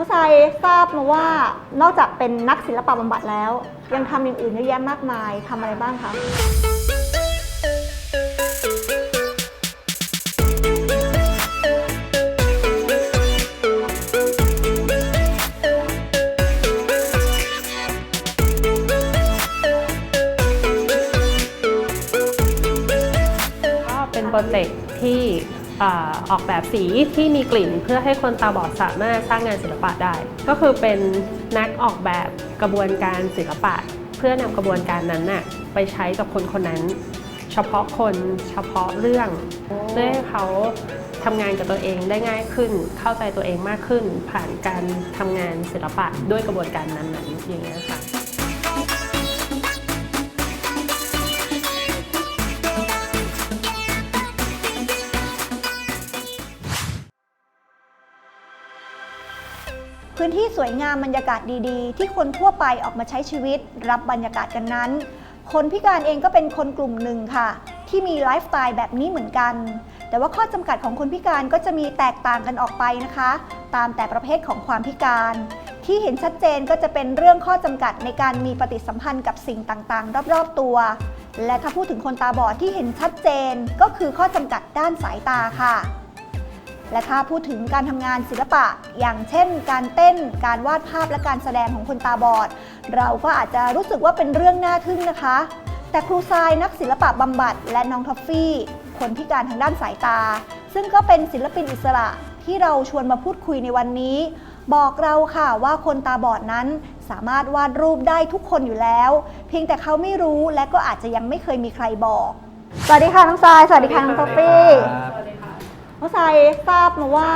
ราะทรายทราบมาว่านอกจากเป็นนักศิลปะบำบัดแล้ว ยังทำอย่างอื่นเยอะแยะมากมายทำอะไรบ้างคะก็เป็นโปรเจกต์ที่ อออกแบบสีที่มีกลิ่น เพื่อให้คนตาบอดสามารถสร้างงานศิลปะได้ ก็คือเป็นนักออกแบบกระบวนการศิลปะ เพื่อนำกระบวนการนั้นน่ะไปใช้กับคนคนนั้น เฉพาะคนเฉพาะเรื่องเพื่อให้เขาทำงานกับตัวเองได้ง่ายขึ้น เข้าใจตัวเองมากขึ้น ผ่านการทำงานศิลปะด้วยกระบวนการนั้นๆอย่างเงี้ยค่ะ พื้นที่สวยงามบรรยากาศดีๆ ที่คนทั่วไปออกมาใช้ชีวิต รับบรรยากาศกันนั้น คนพิการเองก็เป็นคนกลุ่มหนึ่งค่ะ ที่มีไลฟ์สไตล์แบบนี้เหมือนกัน แต่ว่าข้อจำกัดของคนพิการก็จะมีแตกต่างกันออกไปนะคะ ตามแต่ประเภทของความพิการ ที่เห็นชัดเจนก็จะเป็นเรื่องข้อจำกัดในการมีปฏิสัมพันธ์กับสิ่งต่างๆ รอบๆตัว และถ้าพูดถึงคนตาบอดที่เห็นชัดเจน ก็คือข้อจำกัดด้านสายตาค่ะ และถ้าพูดถึงการทำงานศิลปะ อย่างเช่น การเต้นการวาดภาพและการแสดงของคนตาบอด เราก็อาจจะรู้สึกว่าเป็นเรื่องน่าทึ่งนะคะ แต่ครูทรายนักศิลปะบำบัด และน้องท็อฟฟี่ คนพิการทางด้านสายตา ซึ่งก็เป็นศิลปินอิสระที่เราชวนมาพูดคุยในวันนี้ บอกเราค่ะว่าคนตาบอดนั้นสามารถวาดรูปได้ทุกคนอยู่แล้ว เพียงแต่เขาไม่รู้และก็อาจจะยังไม่เคยมีใครบอก สวัสดีค่ะน้องทราย สวัสดีค่ะน้องท็อฟฟี่เพราะทรายทราบมาว่า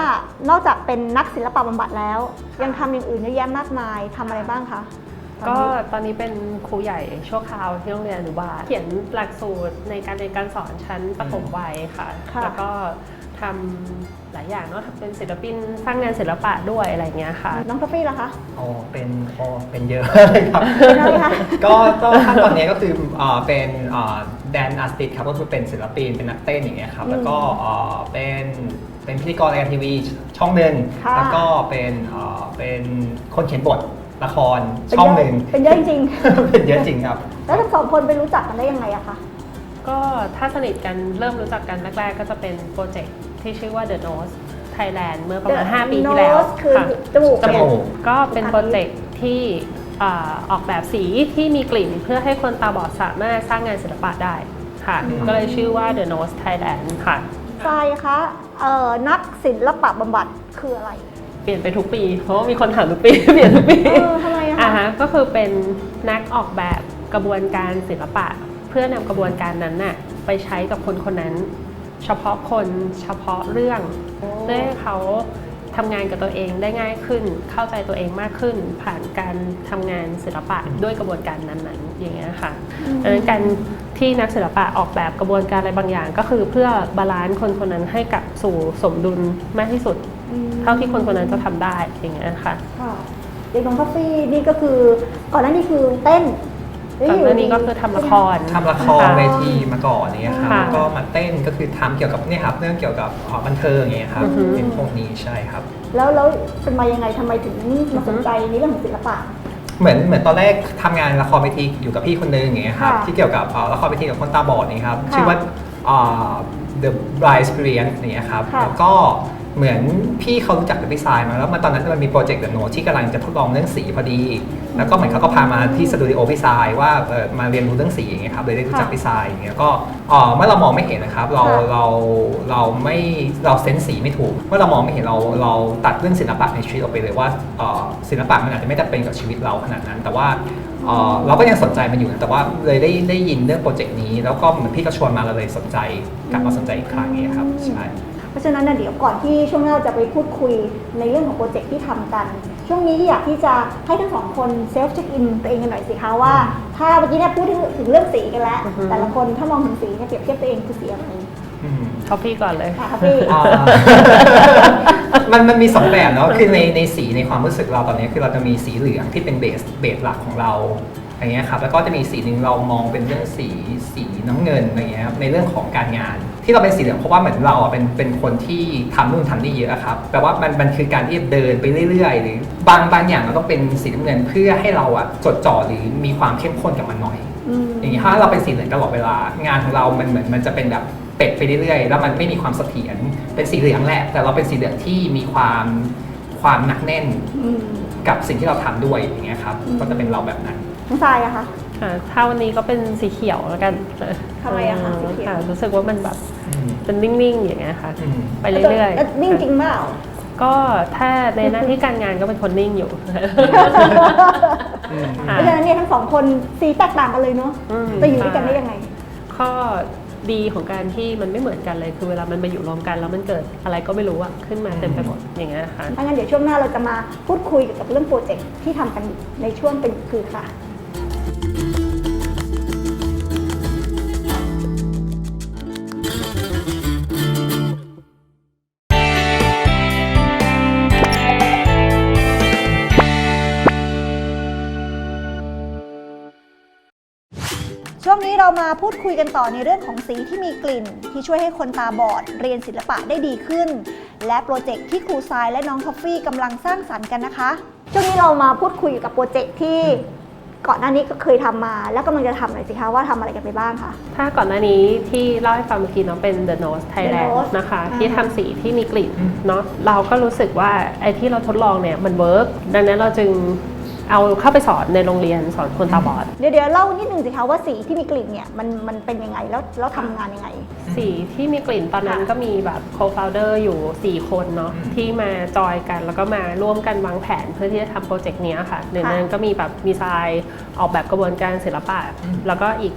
นอกจากเป็นนักศิลปะบำบัดแล้ว ยังทำอย่างอื่นเยอะแยะมากมายทำอะไรบ้างคะก็ตอนนี้เป็นครูใหญ่ชั่วคราวที่โรงเรียนอนุบาลเขียนหลักสูตรในการเรียนการสอนชั้นประถมวัยค่ะค่ะแล้วก็ ทำหลายอย่างเนาะทำเป็นศิลปินสร้างงานศิลปะด้วยอะไรเงี้ยค่ะ น้องทอฟฟี่ล่ะคะอ๋อเป็นอ๋อเป็นเยอะเลยครับ เป็นอะไรคะ ก็ก็ขั้นตอนนี้ก็คืออ่าเป็นแดนอาร์ติสครับก็คือเป็นศิลปินเป็นนักเต้นอย่างเงี้ยครับอืมแล้วก็อ่าเป็นเป็นพิธีกรรายการทีวีช่องหนึ่งค่ะ แล้วก็เป็นอ่าเป็นคนเขียนบทละครเป็นช่องเยอะหนึ่ง เป็นเยอะจริงเป็นเยอะจริงครับ ๆแล้วทั้งสองคนไปรู้จักกันได้ยังไงอะคะ ก็ถ้าสนิทกันเริ่มรู้จักกันแรกๆ ก็จะเป็นโปรเจกต์ที่ชื่อว่า The Nose Thailand เมื่อประมาณ The 5ปีที่แล้ว Nose คือค่ะจมูก จมูกก็เป็นโปรเจกต์ที่อ่าออกแบบสีที่มีกลิ่นเพื่อให้คนตาบอดสามารถสร้างงานศิลปะได้ค่ะ อืม ก็เลยชื่อว่า The Nose Thailand ค่ะ ทรายคะเอ่อนักศิลปะบำบัดคืออะไร เปลี่ยนไปทุกปี เพราะว่ามีคนถามทุกปี เปลี่ยนทุกปีเออทำไมอะอ่าคะ ฮะก็คือเป็นนักออกแบบกระบวนการศิลปะเพื่อนำกระบวนการนั้นน่ะไปใช้กับคนคนนั้น เฉพาะคนเฉพาะเรื่องเพื่อให้เขาทำงานกับตัวเองได้ง่ายขึ้น เข้าใจตัวเองมากขึ้น ผ่านการทำงานศิลปะด้วยกระบวนการนั้นๆ อย่างเงี้ยค่ะดังนั้นการที่นักศิลปะออกแบบกระบวนการอะไรบางอย่าง ก็คือเพื่อบาลานซ์คนคนนั้นให้กลับสู่สมดุลมากที่สุดอืมเท่าที่คนคนนั้นจะทำได้อย่างเงี้ยค่ะค่ะเด็กน้องทอฟฟี่นี่ก็คือก่อนหน้านี้คือเต้น ก่อนหน้านี้ก็คือทำละคร ทำละครเวทีมาก่อนเนี่ยครับค่ะแล้วก็มาเต้นก็คือทำเกี่ยวกับเนี่ยครับเรื่องเกี่ยวกับอ่าบันเทิงอย่างเงี้ยครับอือฮึ เป็นพวกนี้ใช่ครับ แล้วแล้วเป็นมายังไงทำไมถึงมาสนใจในเรื่องของศิลปะ เหมือนเหมือนตอนแรกทำงานละครเวทีอยู่กับพี่คนนึงอย่างเงี้ยครับค่ะที่เกี่ยวกับอ่าละครเวทีกับคนตาบอดนี่ครับค่ะชื่อว่าอ่า The Blind Experience อย่างเงี้ยครับค่ะแล้วก็ เหมือนพี่เขารู้จักกับพี่ทรายมาแล้วมาตอนนั้นมันมีโปรเจกต์เดอะโนที่กำลังจะทดลองเรื่องสีพอดี แล้วก็เหมือนเขาก็พามาที่สตูดิโอพี่ทรายว่าเออมาเรียนรู้เรื่องสีอย่างเงี้ยครับเลยได้รู้จักค่ะพี่ทรายอย่างเงี้ยก็เอ่อเมื่อเรามองไม่เห็นนะครับเราค่ะเราเราไม่เราเซนส์สีไม่ถูกเมื่อเรามองไม่เห็นเราเราตัดเรื่องศิลปะในชีวิตออกไปเลยว่าเอ่อศิลปะมันอาจจะไม่จำเป็นกับชีวิตเราขนาดนั้น แต่ว่าเอ่อเราก็ยังสนใจมันอยู่นะแต่ว่าเลยได้ได้ยินเรื่องโปรเจกต์นี้ แล้วก็เหมือนพี่ก็ชวนมาเราเลยสนใจกลับมาสนใจอีกครั้งนี้ครับใช่ เพราะฉะนั้นนะเดี๋ยวก่อนที่ช่วงหน้าจะไปพูดคุยในเรื่องของโปรเจกต์ที่ทำกัน ช่วงนี้อยากที่จะให้ทั้งสองคนเซลฟ์เช็คอินตัวเองกันหน่อยสิคะว่า ถ้าเมื่อกี้เนี่ยพูดถึงถึงเรื่องสีกันแล้วอือฮึแต่ละคนถ้ามองถึงสีเนี่ยเปรียบเทียบตัวเองคือสีอะไรอืมท็อปปี้ก่อนเลยค่ะพี่อ่ามันมันมีสองแบบเนาะคือในในสีในความรู้สึกเราตอนนี้คือเราจะมีสีเหลืองที่เป็นเบสเบสหลักของเรา อย่างเงี้ยครับแล้วก็จะมีสีหนึ่งเรามองเป็นเรื่องสีสีน้ำเงินอะไรเงี้ยครับในเรื่องของการงาน ที่เราเป็นสีเหลืองเพราะว่าเหมือนเราอะเป็นเป็นคนที่ทำนู่นทำนี่เยอะอะครับแปลว่ามันมันคือการที่เดินไปเรื่อยๆ หรือบางบางอย่างเราต้องเป็นสีน้ำเงินเพื่อให้เราอะจดจ่อหรือมีความเข้มข้นกับมันหน่อยอืมอย่างนี้ถ้าเราเป็นสีเหลืองตลอดเวลางานของเรา มันเหมือนมันจะเป็นแบบเป็ดไปเรื่อยๆ แล้วมันไม่มีความเสถียรเป็นสีเหลืองแหละ แต่เราเป็นสีเหลืองที่มีความความหนักแน่นอืมกับสิ่งที่เราทำด้วยอย่างเงี้ยครับอืมก็จะเป็นเราแบบนั้น น้องทรายอะคะ ค่ะถ้าวันนี้ก็เป็นสีเขียวแล้วกันทำไมอะคะสีเขียว ค่ะรู้สึกว่ามันแบบเป็นนิ่งๆอย่างเงี้ยค่ะ อืม ไปเรื่อยแล้วนิ่งจริงเปล่า ก็ถ้าในหน้าที่การงานก็เป็นคนนิ่งอยู่อืมค่ะ เพราะฉะนั้นเนี่ยทั้งสองคนสีแตกต่างกันเลยเนาะอืมจะอยู่ด้วยกันได้ยังไง ข้อดีของการที่มันไม่เหมือนกันเลยคือเวลามันมาอยู่รวมกันแล้วมันเกิดอะไรก็ไม่รู้อะขึ้นมาเต็มไปหมดอย่างเงี้ยนะคะถ้างั้นเดี๋ยวช่วงหน้าเราจะมาพูดคุยเกี่ยวกับเรื่องโปรเจกต์ที่ทำกันอยู่ในช่วงเป็นคือค่ะ พูดคุยกันต่อในเรื่องของสีที่มีกลิ่น ที่ช่วยให้คนตาบอดเรียนศิลปะได้ดีขึ้น และโปรเจกต์ที่ครูทรายและน้องทอฟฟี่กำลังสร้างสรรค์กันนะคะช่วงนี้เรามาพูดคุยเกี่ยวกับโปรเจกต์ที่ก่อนหน้านี้ก็เคยทำมา แล้วกำลังจะทำหน่อยสิคะว่าทำอะไรกันไปบ้างคะถ้าก่อนหน้านี้ที่เล่าให้ฟังเมื่อกี้เนาะเป็น The Nose Thailand Nose นะคะอ่าที่ทำสีที่มีกลิ่นอืมเนาะเราก็รู้สึกว่าไอ้ที่เราทดลองเนี่ยมันเวิร์กดังนั้นเราจึง เอาเข้าไปสอนในโรงเรียนสอนคนตาบอด เดี๋ยวเดี๋ยวเล่านิดนึงสิคะว่าสีที่มีกลิ่นเนี่ยมันมันเป็นยังไงแล้วแล้วทำงานยังไง สีที่มีกลิ่นตอนนั้นค่ะก็มีแบบโคฟาวเดอร์อยู่ 4 คนเนาะอืมที่มาจอยกันแล้วก็มาร่วมกันวางแผนเพื่อที่จะทำโปรเจกต์เนี้ยค่ะหนึ่งค่ะนั้นก็มีแบบดีไซน์ออกแบบกระบวนการศิลปะอืมแล้วก็อีก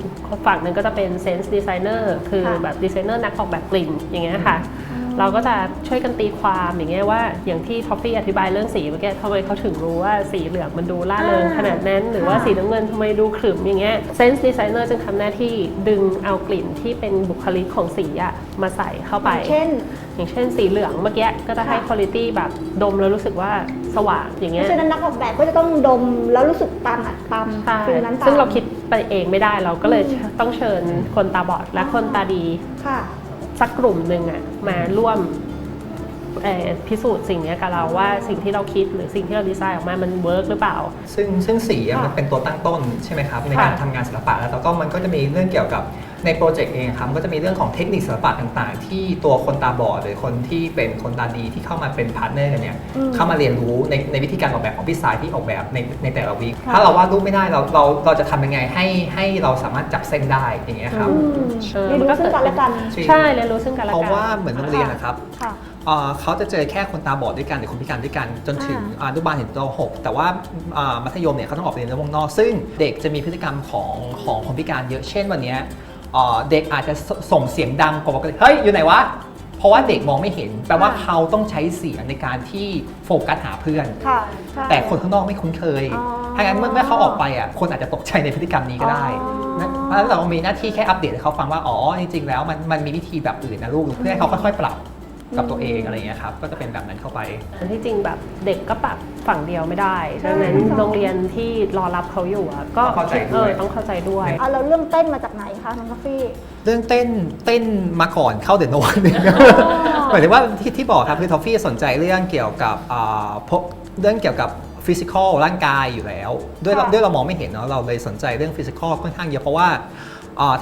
ฝั่งหนึ่งก็จะเป็นเซนส์ดีไซเนอร์คือค่ะแบบดีไซเนอร์นักออกแบบกลิ่นอย่างเงี้ยค่ะ เราก็จะช่วยกันตีความอย่างเงี้ยว่า อย่างที่ท็อฟฟี่อธิบายเรื่องสีเมื่อกี้ทำไมเขาถึงรู้ว่าสีเหลืองมันดูล่าเริงอ่าขนาดนั้น หรือว่าค่ะสีน้ำเงินทำไมดูขรึมอย่างเงี้ยเซนส์ดีไซเนอร์จึงทำหน้าที่ดึงเอากลิ่นที่เป็นบุคลิกของสีอะมาใส่เข้าไป เช่น อย่างเช่นสีเหลืองเมื่อกี้ก็จะให้ค่ะคุณภาพแบบดมแล้วรู้สึกว่าสว่างอย่างเพเงี้ย ราะฉะนั้นนักออกแบบก็จะต้องดมแล้วรู้สึกตามอะตามใช่ฟิลนั้นตามซึ่งเราคิดไปเองไม่ได้เราก็เลยอืมต้องเชิญคนตาบอดและคนตาดีค่ะ สักกลุ่มหนึ่งอะ มาร่วมเอ่อพิสูจน์สิ่งเนี้ยกับเราว่าสิ่งที่เราคิดหรือสิ่งที่เราดีไซน์ออกมามันเวิร์กหรือเปล่า ซึ่งซึ่งสีอะค่ะมันเป็นตัวตั้งต้นใช่ไหมครับในการค่ะทำงานศิลปะแล้วก็มันก็จะมีเรื่องเกี่ยวกับ ในโปรเจกต์เองครับมันก็จะมีเรื่องของเทคนิคศิลปะต่าง ๆ ที่ตัวคนตาบอดหรือคนที่เป็นคนตาดีที่เข้ามาเป็นพาร์ทเนอร์กันเนี่ยอืมเข้ามาเรียนรู้ในในวิธีการออกแบบของพี่สายที่ออกแบบในในแต่ละวีคค่ะถ้าเราวาดรูปไม่ได้เราเราเราจะทำยังไงให้ให้เราสามารถจับเส้นได้อย่างเงี้ยครับอืมเออเรียนมันก็รู้ซึ่งกันและกันใช่เรียนรู้ซึ่งกันและเพกันราะว่าเหมือนโรงเรียนนะครับค่ะเอ่อเขาจะเจอแค่คนตาบอดด้วยกันหรือคนพิการด้วยกันจนถึงอ่าอนุบาลถึงป .6 แต่ว่าอ่ามัธยมเนี่ยเขาต้องออกไปเรียนในวงนอก ซึ่งเด็กจะมีพฤติกรรมของของคนพิการเยอะเช่นวันเนี้ย เอ่อเด็กอาจจะสส่งเสียงดังกว่าปกติเฮ้ยอยู่ไหนวะ เพราะว่าเด็กมองไม่เห็น แปลว่าค่ะเขาต้องใช้เสียงในการที่โฟกัสหาเพื่อน ค่ะใช่ แต่คนข้างนอกไม่คุ้นเคยอ๋อถ้างั้นเมื่อเมื่อเขาออกไปอะ คนอาจจะตกใจในพฤติกรรมนี้ก็ได้อ๋อนะเพราะฉะนั้นเรามีหน้าที่แค่อัปเดตให้เขาฟังว่า อ๋อ จริงๆ แล้วมันมันมีวิธีแบบอื่นนะลูก เพื่อให้เขาค่อยๆ ปรับ กับตัวเองอะไรอย่างเงี้ยครับ ก็จะเป็นแบบนั้นเข้าไปอันที่จริงแบบเด็กก็ปรับฝั่งเดียวไม่ได้ใช่ดังนั้นค่ะโรงเรียนที่รอรับเขาอยู่อะก็ต้องเข้าใจเอด้วอยต้องเข้าใจด้วย เอาแล้วเรื่องเต้นมาจากไหนคะน้องกาแฟเรื่องเต้นเต้นมาก่อนเข้าเดอะโนนหมายถึงว่าที่ที่บอกครับคือทอฟฟี่สนใจเรื่องเกี่ยวกับอ่าพวกเรื่องเกี่ยวกับฟิสิกอลร่างกายอยู่แล้ว ด้วยเราค่ะ ด้วยเรามองไม่เห็นเนาะเราเลยสนใจเรื่องฟิสิกอลค่อนข้างเยอะเพราะว่าอ่า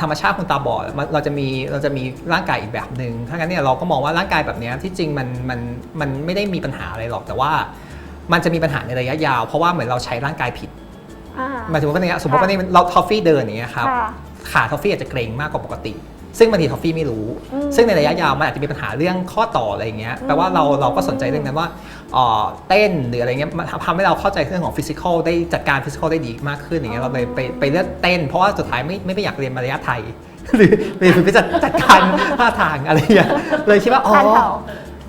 ธรรมชาติคนตาบอดมันเราจะมีเราจะมีร่างกายอีกแบบหนึ่งถ้างั้นเนี่ยเราก็มองว่าร่างกายแบบเนี้ยที่จริงมันมันมันไม่ได้มีปัญหาอะไรหรอก แต่ว่ามันจะมีปัญหาในระยะยาว เพราะว่าเหมือนเราใช้ร่างกายผิดอ่าหมายถึงว่าเนี่ยสมมติว่านี่เราทอฟฟี่เดินอย่างเงี้ยครับค่ะขาทอฟฟี่อาจจะเกรงมากกว่าปกติ ซึ่งบางทีทอฟฟี่ไม่รู้อืมซึ่งในระยะยาวมันอาจจะมีปัญหาเรื่องข้อต่ออะไรอย่างเงี้ยแปลว่าเราเราก็สนใจเรื่องนั้นว่าเอ่อเต้นหรืออะไรเงี้ยมันทำให้เราเข้าใจเรื่องของฟิสิกอลได้จัดการฟิสิกอลได้ดีมากขึ้นอย่างเงี้ยเราเลยไปไปเลือกเต้น เพราะว่าสุดท้ายไม่ไม่ไม่อยากเรียนมารยาทไทยหรือหรือไปจัดจัดการท่าทางอะไรอย่างเงี้ยเลยคิดว่าอ๋อการ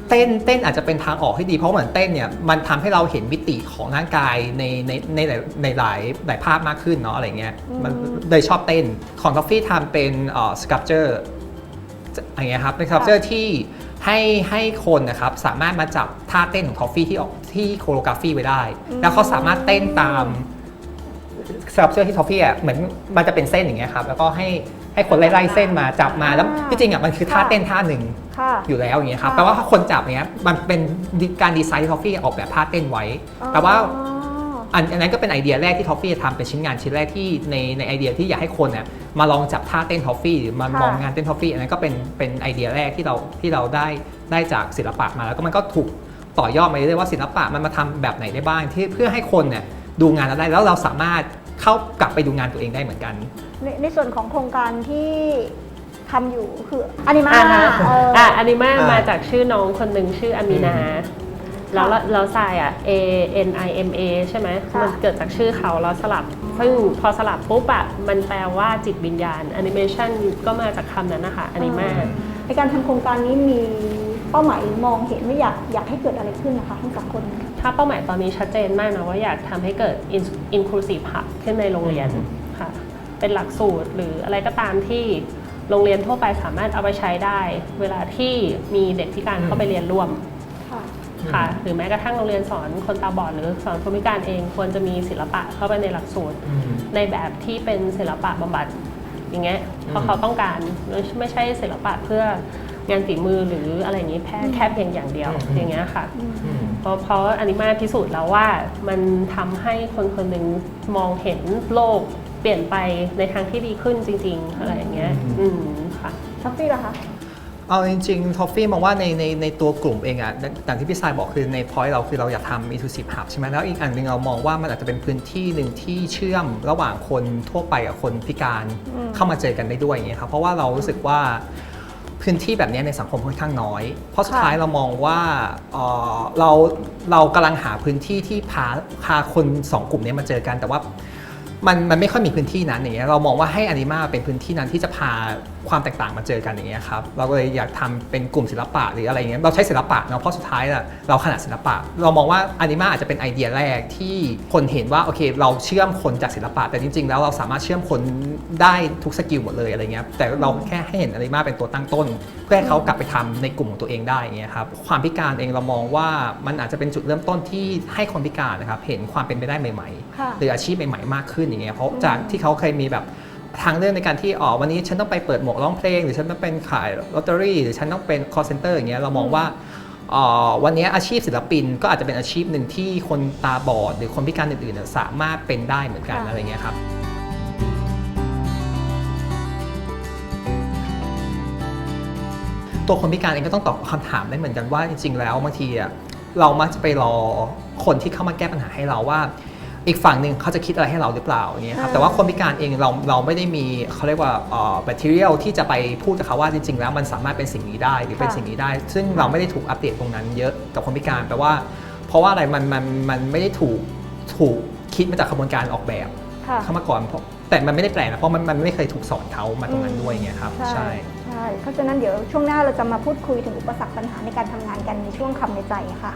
เข่าเต้นเต้นอาจจะเป็นทางออกที่ดีเพราะเหมือนเต้นเนี่ยมันทำให้เราเห็นมิติของร่างกายในในในหลายในหลายหลายภาพมากขึ้นเนาะอะไรเงี้ยมันเลยชอบเต้นของทอฟฟี่ทำเป็นเอ่อสครับเจอร์อย่างเงี้ยครับเป็นสครับเจอร์ที่ให้ให้คนนะครับสามารถมาจับท่าเต้นของทอฟฟี่ที่ออกที่โคโรกราฟีไว้ได้ แล้วเขาสามารถเต้นตามสครับเสื้อที่ทอฟฟี่อะเหมือนมันจะเป็นเส้นอย่างเงี้ยครับแล้วก็ให้ ให้คนไล่ๆเส้นมาจับมาแล้วอ่าที่จริงอะมันคือท่าค่ะเต้นท่าหนึ่งค่ะ อยู่แล้วอย่างเงี้ยครับค่ะ แปลว่าถ้าคนจับเนี้ยมันเป็นการดีไซน์ที่ทอฟฟี่ออกแบบท่าเต้นไว้แต่ว่า อ๋อ อันอันนั้นก็เป็นไอเดียแรกที่ทอฟฟี่ทำเป็นชิ้นงานชิ้นแรกที่ในในไอเดียที่อยากให้คนเนี่ยมาลองจับท่าเต้นทอฟฟี่หรือมาค่ะ มองงานเต้นทอฟฟี่อันนั้นก็เป็นเป็นไอเดียแรกที่เราที่เราได้ได้จากศิลปะมาแล้วก็มันก็ถูกต่อยอดมาเรื่อยๆว่าศิลปะมันมาทำแบบไหนได้บ้างที่เพื่อให้คนเนี่ยดูงานเราได้แล้วเราสามารถ เข้ากลับไปดูงานตัวเองได้เหมือนกัน ในในส่วนของโครงการที่ทำอยู่คืออนิมาอ่าฮะเอออ อะอนิมาอ่ามมาจากชื่อน้องคนหนึ่งชื่ออามีนา แล้วเราเราทรายอะ A N I M A ใช่ไหม ค่ะ มันเกิดจากชื่อเขาแล้วสลับซึ่งพอสลับปุ๊บอะมันแปลว่าจิตวิญญาณแอนิเมชันก็มาจากคำนั้นนะคะอนิมา ในการทำโครงการนี้มี เป้าหมายหรือมองเห็นว่าอยากอยากให้เกิดอะไรขึ้นนะคะทั้งสองคน ถ้าเป้าหมายตอนนี้ชัดเจนมากนะว่าอยากทำให้เกิด in- inclusive hub ขึ้นในโรงเรียนค่ะ เป็นหลักสูตรหรืออะไรก็ตามที่โรงเรียนทั่วไปสามารถเอาไปใช้ได้ เวลาที่มีเด็กพิการเข้าไปเรียนร่วมค่ะค่ะหรือแม้กระทั่งโรงเรียนสอนคนตาบอดหรือสอนคนพิการเองควรจะมีศิลปะเข้าไปในหลักสูตร ในแบบที่เป็นศิลปะบำบัดอย่างเงี้ยเพราะเขาต้องการไม่ใช่ศิลปะเพื่อ งานฝีมือหรืออะไรอย่างนี้แค่แค่เพียงอย่างเดียวอืมอย่างเงี้ยค่ะ เพราะเพราะอนิมาพิสูจน์แล้วว่ามันทำให้คนคนหนึ่งมองเห็นโลกเปลี่ยนไปในทางที่ดีขึ้นจริง ๆ อะไรอย่างเงี้ยอืมอืมค่ะช็อปปี้ล่ะคะเอาจริงๆ ทอฟฟี่มองว่าในในในตัวกลุ่มเองอะอย่างที่พี่สายบอกคือในพอยต์เราคือเราอยากทำ inclusive hub ใช่ไหมแล้วอีกอันหนึ่งเรามองว่ามันอาจจะเป็นพื้นที่หนึ่งที่เชื่อมระหว่างคนทั่วไปกับคนพิการอืมเข้ามาเจอกันได้ด้วยอย่างเงี้ยครับเพราะว่าเรารู้สึกว่า พื้นที่แบบนี้ในสังคมค่อนข้างน้อย เพราะสุดท้ายเรามองว่าเอ่อเราเรากำลังหาพื้นที่ที่พาพาคนสองกลุ่มนี้มาเจอกันแต่ว่า มันมันไม่ค่อยมีพื้นที่นั้นอย่างเงี้ยเรามองว่าให้อนิมาเป็นพื้นที่นั้นที่จะพาความแตกต่างมาเจอกันอย่างเงี้ยครับเราก็เลยอยากทำเป็นกลุ่มศิลปะหรืออะไรเงี้ยเราใช้ศิลปะเนาะเพราะสุดท้ายน่ะเราขนาดศิลปะ เรามองว่าอนิมาอาจจะเป็นไอเดียแรกที่คนเห็นว่าโอเค เราเชื่อมคนจากศิลปะ แต่จริง ๆ แล้วเราสามารถเชื่อมคนได้ทุกสกิลหมดเลยอะไรเงี้ยแต่เราแค่ให้เห็นอนิมาเป็นตัวตั้งต้น เพื่อให้เขากลับไปทำในกลุ่มของตัวเองได้อย่างเงี้ยครับความพิการเองเรามองว่ามันอาจจะเป็นจุดเริ่มต้นที่ให้คนพิการนะครับเห็นความเป็นไปได้ใหม่ๆค่ะหรืออาชีพใหม่ๆมากขึ้นอย่างเงี้ยเพราะจากที่เขาเคยมีแบบทางเลือกในการที่อ๋อวันนี้ฉันต้องไปเปิดหมวกร้องเพลง หรือฉันต้องเป็นขายลอตเตอรี่หรือฉันต้องเป็น call center อย่างเงี้ยเรามองว่าอ๋อวันนี้อาชีพศิลปินก็อาจจะเป็นอาชีพหนึ่งที่คนตาบอด หรือคนพิการอื่นๆเนี่ยสามารถเป็นได้เหมือนกันค่ะอะไรเงี้ยครับตัวคนพิการเองก็ต้องตอบคำถามได้เหมือนกันว่าจริงๆ แล้วบางทีอะเรามักจะไปรอคนที่เข้ามาแก้ปัญหาให้เราว่า อีกฝั่งหนึ่งเขาจะคิดอะไรให้เราหรือเปล่าอย่างเงี้ยครับอ่าแต่ว่าคนพิการเองเราเราไม่ได้มีเขาเรียกว่าเอ่อ material ที่จะไปพูดกับเขาว่าจริง ๆ แล้วมันสามารถเป็นสิ่งนี้ได้หรือเป็นค่ะสิ่งนี้ได้ ซึ่งเราไม่ได้ถูกอัปเดตตรงนั้นเยอะกับคนพิการแปลว่า เพราะว่าอะไรมันมันมันไม่ได้ถูกถูกคิดมาจากกระบวนการออกแบบค่ะ เข้ามาก่อนเพราะแต่มันไม่ได้แปลกนะเพราะมันมันไม่เคยถูกสอนเขามาตรงนั้นด้วยอย่างเงี้ยครับใช่ ใช่เพราะฉะนั้นเดี๋ยวช่วงหน้าเราจะมาพูดคุยถึงอุปสรรคปัญหาในการทำงานกันในช่วงคำในใจค่ะ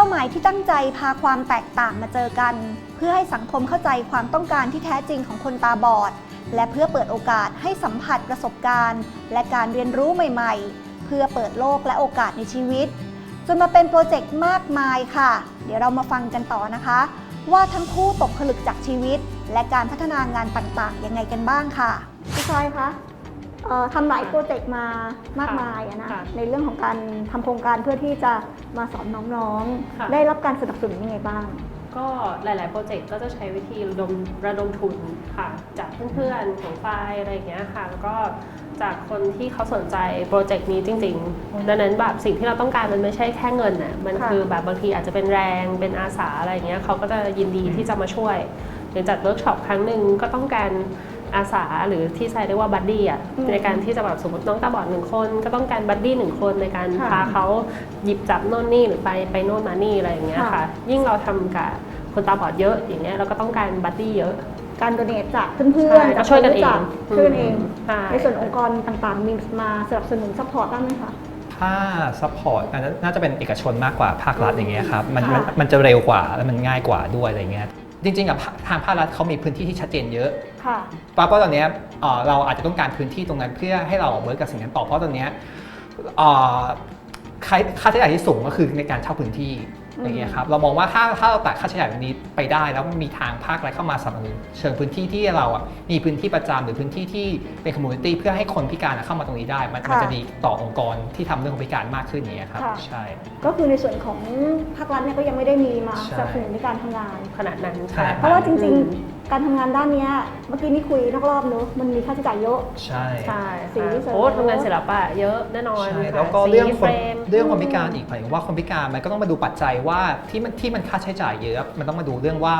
ป้าหมายที่ตั้งใจพาความแตกต่างมาเจอกัน เพื่อให้สังคมเข้าใจความต้องการที่แท้จริงของคนตาบอด และเพื่อเปิดโอกาสให้สัมผัสประสบการณ์ และการเรียนรู้ใหม่ๆ เพื่อเปิดโลกและโอกาสในชีวิต จนมาเป็นโปรเจกต์มากมายค่ะ เดี๋ยวเรามาฟังกันต่อนะคะ ว่าทั้งคู่ตกผลึกจากชีวิต และการพัฒนางานต่างๆยังไงกันบ้างค่ะพี่ชายคะ ทำหลายโปรเจกต์มามากมายอะนะค่ะในเรื่องของการทำโครงการเพื่อที่จะมาสอนน้องค่ะๆได้รับการสนับสนุนยังไงบ้าง ก็หลาย ๆ โปรเจกต์ก็จะใช้วิธีระดมระดมทุนค่ะจากเพื่อนๆของไฟล์อะไรอย่างเงี้ยค่ะแล้วก็จากคนที่เขาสนใจโปรเจกต์นี้จริงๆ ดังนั้นแบบสิ่งที่เราต้องการมันไม่ใช่แค่เงินน่ะ มันค่ะคือแบบบางทีอาจจะเป็นแรง เป็นอาสาอะไรอย่างเงี้ยเขาก็จะยินดีที่จะมาช่วยหรือจัดเวิร์กช็อปครั้งหนึ่งก็ต้องการ อาสาหรือที่ใช้เรียกว่าบัดดี้อะอืมในการที่จะแบบสมมติน้องตาบอดหนึ่งคน ก็ต้องการบัดดี้หนึ่งคนในการค่ะพาเขาหยิบจับโน่นนี่หรือไปไปโน่นมานี่อะไรอย่างเงี้ยค่ะค่ะยิ่งเราทำกับคนตาบอดเยอะอย่างเงี้ยเราก็ต้องการบัดดี้เยอะการโดเนทจากเพื่อนๆใช่จากก็ช่วยกันครู้จัเองช่วยกันเองใช่ในส่วนองค์กรต่างๆ มีมาสนับสนุนซัพพอร์ตบ้างไหมคะ ถ้าซัพพอร์ตอันนั้นน่าจะเป็นเอกชนมากกว่าภาครัฐอย่างเงี้ยครับ มันค่ะมันมันจะเร็วกว่าและมันง่ายกว่าด้วยอะไรเงี้ย จริงๆกับทางภาครัฐเขามีพื้นที่ที่ชัดเจนเยอะค่ะเพราะว่าตอนเนี้ยเอ่อเราอาจจะต้องการพื้นที่ตรงนั้นเพื่อให้เราเวิร์กกับสิ่งนั้นต่อเพราะตอนเนี้ยเอ่อค่าค่าใช้จ่ายที่สูงก็คือในการเช่าพื้นที่ อย่างเงี้ยครับเรามองว่าถ้าถ้าเราตัดค่าใช้จ่ายตรงนี้ไปได้ แล้วมีทางภาครัฐเข้ามาสนับสนุนเชิงพื้นที่ที่เราอะมีพื้นที่ประจำหรือพื้นที่ที่เป็นคอมมูนิตี้เพื่อให้คนพิการเข้ามาตรงนี้ได้ มันจะดีต่อองค์กรที่ทำเรื่องของพิการมากขึ้นอย่างเงี้ยครับใช่ก็คือในส่วนของภาครัฐเนี่ยก็ยังไม่ได้มีมาสนับสนุนในการทำงานขนาดนั้นขนาดนั้นเพราะว่าจริงๆ การทำงานด้านเนี้ยเมื่อกี้นี่คุยนอกรอบเนอะมันมีค่าใช้จ่ายเยอะ ใช่ ใช่สีค่ะที่สวยโอ้ทำงานศิลปะเยอะแน่นอนใช่ค่ะแล้วก็สีเรื่องคนฟมเรื่องคนพิการอีกหมายถึงว่าคนพิการมันก็ต้องมาดูปัจจัยว่าที่มันที่มันค่าใช้จ่ายเยอะ มันต้องมาดูเรื่องว่า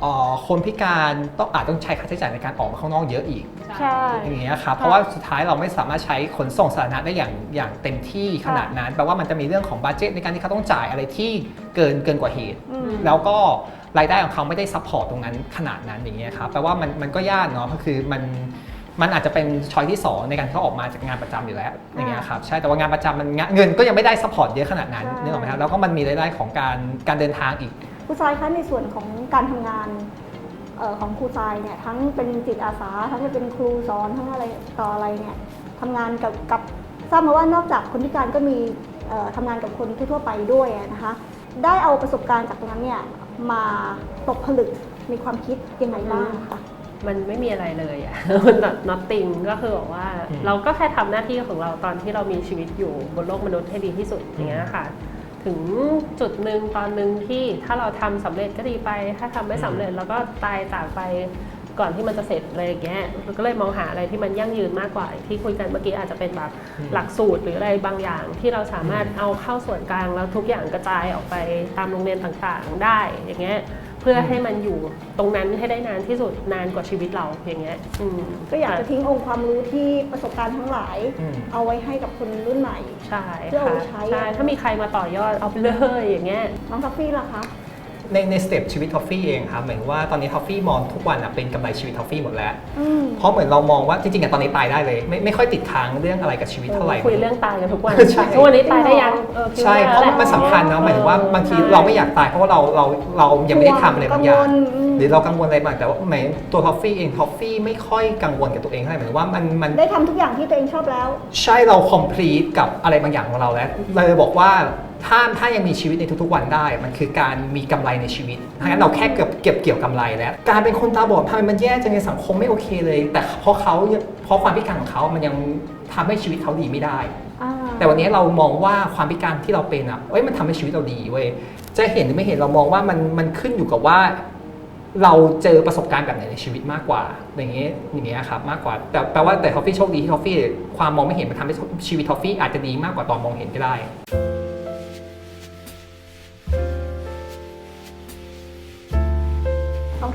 เอ่อคนพิการต้องอาจต้องใช้ค่าใช้จ่ายในการออกมาข้างนอกเยอะอีก ใช่ อย่างเงี้ยครับ เพราะว่าสุดท้ายเราไม่สามารถใช้ขนส่งสาธารณะได้อย่างอย่างเต็มที่ขนาดนั้น แปลว่ามันจะมีเรื่องของบัตเจตในการที่เขาต้องจ่ายอะไรที่เกินเกินกว่าเหตุ อืม แล้วก็ รายได้ของเขาไม่ได้ซัพพอร์ตตรงนั้นขนาดนั้นอย่างเงี้ยครับแปลว่ามันมันก็ยากเนาะก็คือมันมันอาจจะเป็นช้อยที่สองในการที่เขาออกมาจากงานประจำอยู่แล้วอย่างเงี้ยครับใช่แต่ว่างานประจำมันงะเงินก็ยังไม่ได้ซัพพอร์ตเยอะขนาดนั้นใช่นึกออกไหมครับแล้วก็มันมีรายได้ของการการเดินทางอีกครูทรายคะในส่วนของการทำงานเอ่อของครูทรายเนี่ยทั้งเป็นจิตอาสาทั้งเป็นครูสอนทั้งอะไรต่ออะไรเนี่ยทำงานกับกับทราบมาว่านอกจากคนพิการก็มีเอ่อทำงานกับคนทั่วๆไปด้วยอะนะคะได้เอาประสบการณ์จากตรงนั้นเนี่ย มาตกผลึกในความคิดยังไงบ้างคะมันไม่มีอะไรเลยอะ มันแบบ nothing ก็คือบอกว่าอืมเราก็แค่ทำหน้าที่ของเราตอนที่เรามีชีวิตอยู่บนโลกมนุษย์ให้ดีที่สุดอย่างเงี้ยค่ะ ถึงจุดหนึ่งตอนหนึ่งที่ถ้าเราทำสำเร็จก็ดีไป ถ้าทำไม่สำเร็จเราก็ตายจากไป ก่อนที่มันจะเสร็จอะไรอย่างเงี้ยเราก็เลยมองหาอะไรที่มันยั่งยืนมากกว่าที่คุยกันเมื่อกี้อาจจะเป็นแบบอืมหลักสูตรหรืออะไรบางอย่าง ที่เราสามารถเอาเข้าส่วนกลางแล้วทุกอย่างกระจายออกไปตามโรงเรียนต่างๆ ได้อย่างเงี้ยเพื่อให้มันอยู่ตรงนั้นให้ได้นานที่สุดนานกว่าชีวิตเราอย่างเงี้ยอืมก็อยากจะทิ้งองค์ความรู้ที่ประสบการณ์ทั้งหลายอืมเอาไว้ให้กับคนรุ่นใหม่ใช่เพื่อเอาค่ะไปใช้ใช่อะถ้ามีใครมาต่อยอดเอาไปเลยอย่างเงี้ยน้องทัฟฟี่ล่ะคะ ในในสเต็ปชีวิตทอฟฟี่เองครับหมายถึงว่าตอนนี้ทอฟฟี่มองทุกวันอะเป็นกำไรชีวิตทอฟฟี่หมดแล้ว อืมเพราะเหมือนเรามองว่าจริงๆอะตอนนี้ตายได้เลย ไม่ไม่ค่อยติดค้างเรื่องอะไรกับชีวิตเท่าไหร่ คุยเรื่องตายกันทุกวันใช่ ทุกวันนี้ตายได้ยังออคิดใช่ ว่เพราะแล้มันสำคัญนะหมายถึงว่าออบางทีใช่เราไม่อยากตายเพราะว่าเราเราเรายังไม่ได้ทำอะไรบางอย่างกังวลอืมหรือเรากังวลอะไรบางแต่ว่าหมายถึงตัวทอฟฟี่เองทอฟฟี่ไม่ค่อยกังวลกับตัวเองเท่าไหร่หมายถึงว่ามันมัน ได้ทำทุกอย่างที่ตัวเองชอบแล้ว ใช่เราคอมพลีทกับอะไรบางอย่างของเราแล้ว เราเลยบอกว่า ถ้าถ้ายังมีชีวิตในทุกๆวันได้ มันคือการมีกำไรในชีวิตถ้างั้นเราแค่เก็บเก็บเกี่ยวกำไรแล้ว การเป็นคนตาบอดทำไมมันแย่จังในสังคมไม่โอเคเลย แต่เพราะเขาเพราะความพิการของเขามันยังทำให้ชีวิตเขาดีไม่ได้อ่าแต่วันนี้เรามองว่าความพิการที่เราเป็นอะเอ้ยมันทำให้ชีวิตเราดีเว้ย จะเห็นหรือไม่เห็นเรามองว่ามันมันขึ้นอยู่กับว่า เราเจอประสบการณ์แบบไหนในชีวิตมากกว่า อย่างเงี้ยอย่างเงี้ยครับมากกว่า แต่แปลว่าแต่ทอฟฟี่โชคดีที่ทอฟฟี่ความมองไม่เห็นมันทำให้ชีวิตทอฟฟี่อาจจะดีมากกว่าตอนมองเห็นก็ได้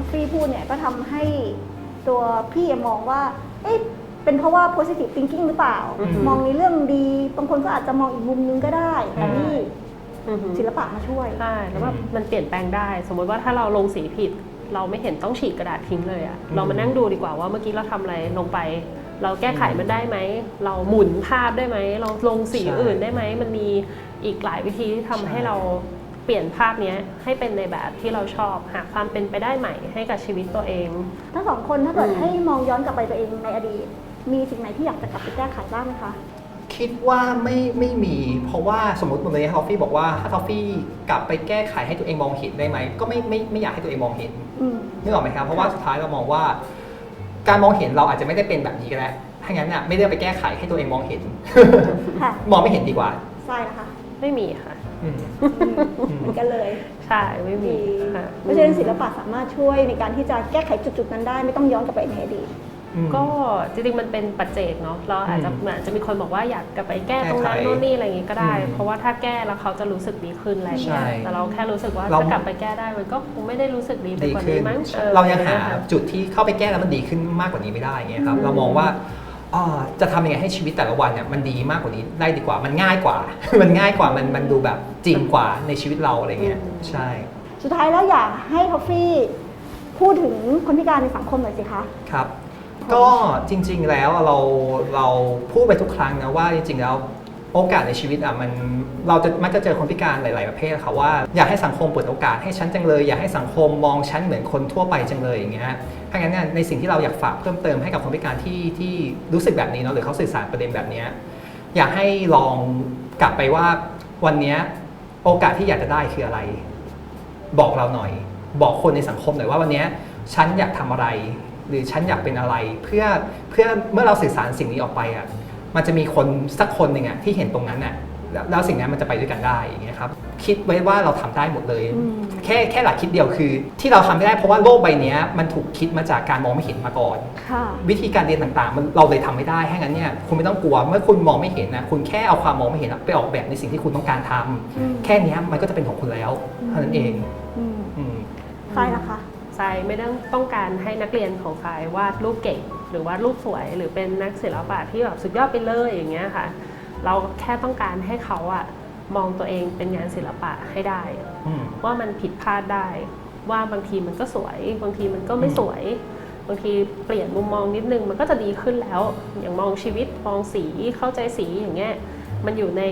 ฟฟี่พูดเนี่ยก็ทำให้ตัวพี่มองว่า เอ๊ะเป็นเพราะว่า positive thinking หรือเปล่า อือฮึมองในเรื่องดี บางคนก็อาจจะมองอีกมุมนึงก็ได้แต่นี่อือหือศิลปะมาช่วย ใช่แล้วว่ามันเปลี่ยนแปลงได้ สมมติว่าถ้าเราลงสีผิด เราไม่เห็นต้องฉีกกระดาษทิ้งเลยอะอืมเรามานั่งดูดีกว่าว่าเมื่อกี้เราทำอะไรลงไป เราแก้ไขมันได้ไหม เราหมุนภาพได้ไหม เราลงสีใช่อื่นได้ไหม มันมีอีกหลายวิธีที่ทำใช่ให้เราเปลี่ยนภาพเนี้ยให้เป็นในแบบที่เราชอบ หาความเป็นไปได้ใหม่ให้กับชีวิตตัวเอง ทั้งสองคนถ้าเกิดอืมให้มองย้อนกลับไปตัวเองในอดีต มีสิ่งไหนที่อยากจะกลับไปแก้ไขบ้างไหมคะคิดว่าไม่ไม่มี เพราะว่าสมมติวันนี้ทอฟฟี่บอกว่าถ้าทอฟฟี่กลับไปแก้ไขให้ตัวเองมองเห็นได้ไหมก็ไม่ไม่ไม่อยากให้ตัวเองมองเห็นอืมนึกออกไหมครับเพราะว่าสุดท้ายเรามองว่า การมองเห็นเราอาจจะไม่ได้เป็นแบบนี้ก็ได้ถ้างั้นน่ะไม่ได้ไปแก้ไขให้ตัวเองมองเห็นค่ะมองไม่เห็นดีกว่าทรายนะคะไม่มีค่ะอื มอืมเหมือนกันเลยใช่ไม่มีดีค่ะเพราะฉะนั้นศิลปะสามารถช่วยในการที่จะแก้ไขจุดๆนั้นได้ ไม่ต้องย้อนกลับไปในอดีตก็จริงๆมันเป็นปัจเจกเนาะเราอาจจะอืมอาจจะมีคนบอกว่าอยากกลับไปแก้ตรงนั้นแก้ไขโน่นนี่อะไรอย่างงี้ก็ได้อืมเพราะว่าถ้าแก้แล้วเขาจะรู้สึกดีขึ้นอะไรอย่างเงี้ยใช่แต่เราแค่รู้สึกว่าเราถ้ากลับไปแก้ได้มันก็คงไม่ได้รู้สึกดีไปดีกว่าขึ้นี้นมั้งออเรายังหาค่ะจุดที่เข้าไปแก้แล้วมันดีขึ้นมากกว่านี้ไม่ได้เงี้ยครับอืมเรามองว่าอ่า จะทำยังไงให้ชีวิตแต่ละวันเนี่ยมันดีมากกว่านี้ได้ดีกว่ามันง่ายกว่า มันง่ายกว่ามันมันดูแบบจริงกว่าในชีวิตเราอะไรเงี้ยอืมใช่ สุดท้ายแล้วอยากให้ท็อฟฟี่พูดถึงคนพิการในสังคมหน่อยสิคะครับ ก็จริง ๆแล้วเราเราพูดไปทุกครั้งนะว่าจริงๆแล้ว โอกาสในชีวิตอะมันเราจะมักจะเจอคนพิการหลาย ๆ ประเภทค่ะว่าอยากให้สังคมเปิดโอกาสให้ฉันจังเลย อยากให้สังคมมองฉันเหมือนคนทั่วไปจังเลยอย่างเงี้ยถ้างั้นเนี่ยในสิ่งที่เราอยากฝากเพิ่มเติมให้กับคนพิการที่ที่รู้สึกแบบนี้เนาะหรือเขาสื่อสารประเด็นแบบเนี้ยอยากให้ลองกลับไปว่าวันเนี้ยโอกาสที่อยากจะได้คืออะไร บอกเราหน่อย บอกคนในสังคมหน่อยว่าวันเนี้ยฉันอยากทำอะไร หรือฉันอยากเป็นอะไร เพื่อเพื่อเมื่อเราสื่อสารสิ่งนี้ออกไปอะ มันจะมีคนสักคนหนึ่งอะที่เห็นตรงนั้นอะแล้วแล้วสิ่งนั้นมันจะไปด้วยกันได้อย่างเงี้ยครับคิดไว้ว่าเราทำได้หมดเลยอืมแค่แค่หลักคิดเดียวคือ ที่เราทำไม่ได้เพราะว่าโลกใบเนี้ยมันถูกคิดมาจากการมองไม่เห็นมาก่อนค่ะวิธีการเรียนต่างๆ มันเราเลยทำไม่ได้ให้งั้นเนี่ยคุณไม่ต้องกลัวเมื่อคุณมองไม่เห็นนะคุณแค่เอาความมองไม่เห็นอะไปออกแบบในสิ่งที่คุณต้องการทำอืมแค่เนี้ยมันก็จะเป็นของคุณแล้วเท่านั้นเองอืมอืมทรายล่ะคะทรายไม่ได้ต้องการให้นักเรียนของทรายวาดรูปเก่ง หรือวาดรูปสวยหรือเป็นนักศิลปะที่แบบสุดยอดไปเลยอย่างเงี้ยค่ะ เราแค่ต้องการให้เขาอะมองตัวเองเป็นงานศิลปะให้ได้อืมว่ามันผิดพลาดได้ ว่าบางทีมันก็สวย บางทีมันก็ไม่สวย บางทีเปลี่ยนมุมมองนิดนึงมันก็จะดีขึ้นแล้ว อย่างมองชีวิตมองสีเข้าใจสีอย่างเงี้ยมันอยู่ใน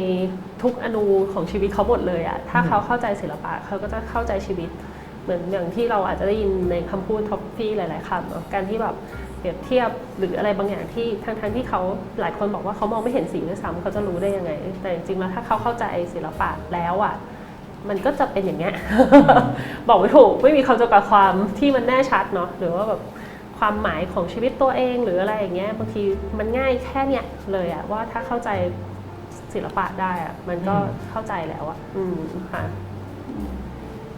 ทุกอนูของชีวิตเขาหมดเลยอะถ้าเขาเข้าใจศิลปะเขาก็จะเข้าใจชีวิต เหมือนอย่างที่เราอาจจะได้ยินในคำพูดท็อปฟี่หลาย ๆคำเนอะการที่แบบเปรียบเทียบหรืออะไรบางอย่างที่ทั้งๆที่เขาหลายคนบอกว่าเขามองไม่เห็นสีด้วยซ้ำเขาจะรู้ได้ยังไง แต่จริงๆแล้วถ้าเขาเข้าใจศิลปะแล้วอะมันก็จะเป็นอย่างเงี้ยบอกไม่ถูกไม่มีคำจำกัดความที่มันแน่ชัดเนาะหรือว่าแบบความหมายของชีวิตตัวเองหรืออะไรอย่างเงี้ยบางทีมันง่ายแค่เนี้ยเลยอะว่าถ้าเข้าใจศิลปะได้อะมันก็เข้าใจแล้วอะอืมค่ะ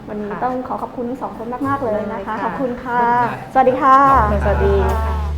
วันนี้ค่ะต้องขอขอบคุณทั้งสองคนมาก ๆ เลยนะคะได้ค่ะขอบคุณค่ะได้สวัสดีค่ะขอบคุณสวัสดีค่ะ